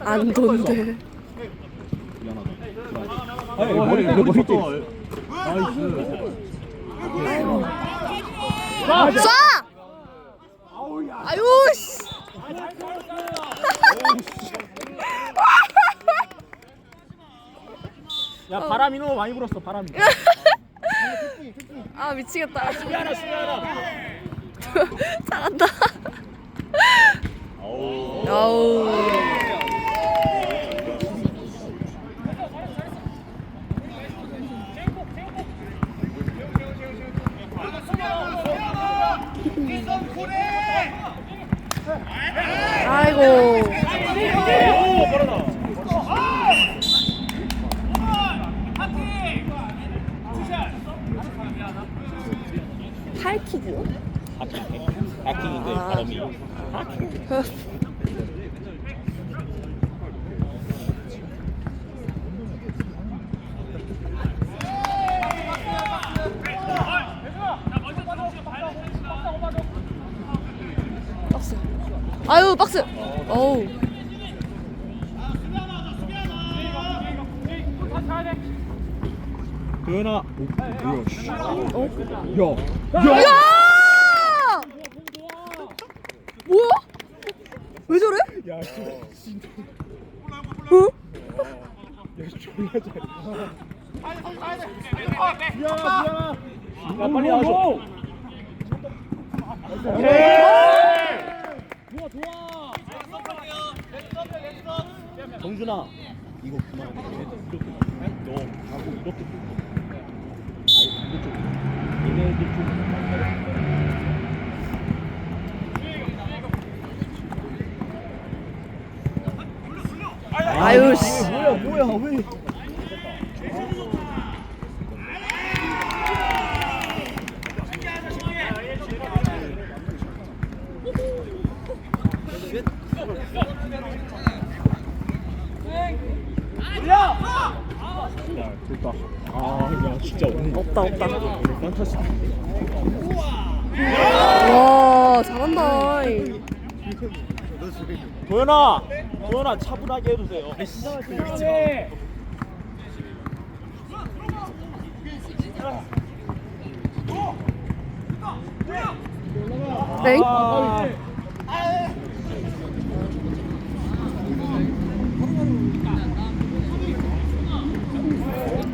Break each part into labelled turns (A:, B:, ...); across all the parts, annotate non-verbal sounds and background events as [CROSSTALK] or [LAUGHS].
A: 안 돈대.
B: 아니 머리 머리 머리 나이스.
A: 쏴! 아유 씨.
B: 야 바람이 너무 많이 불었어 바람이.
A: 아 미치겠다.
B: 수비하라 수비하라. [LAUGHS]
A: 잘한다. 아우. 아이고.
B: 하킹 하킹인데
A: 아.
B: 바람이.
A: 박스. 아유 박스. 어우.
B: 도현아. 뭐야 씨.
A: 어?
B: 야.
A: 야! 뭐야? 왜 저래?
B: 야 진짜.
A: 어?
B: 야 졸라 잘. 미안하 미안하. 야 빨리 나와줘. 좋아 좋아. 정준아 이거 그만. 이렇게 너 가고 이렇게 뚫고. 아니 반대쪽. 얘네들 좀.
A: 아유 씨.
B: 뭐야 뭐야 왜? 야, 됐다. 아, 야, 진짜 오늘
A: 없다 없다.
B: 오늘 판타스틱.
A: 와 잘한다.
B: 도현아, 도현아 차분하게 해주세요.
A: 땡.
B: 아,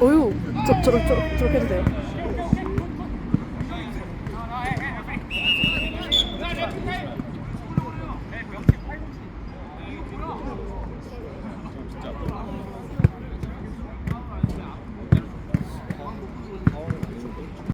A: 어유. 저 저렇게 저렇게 저렇게 해도 돼요.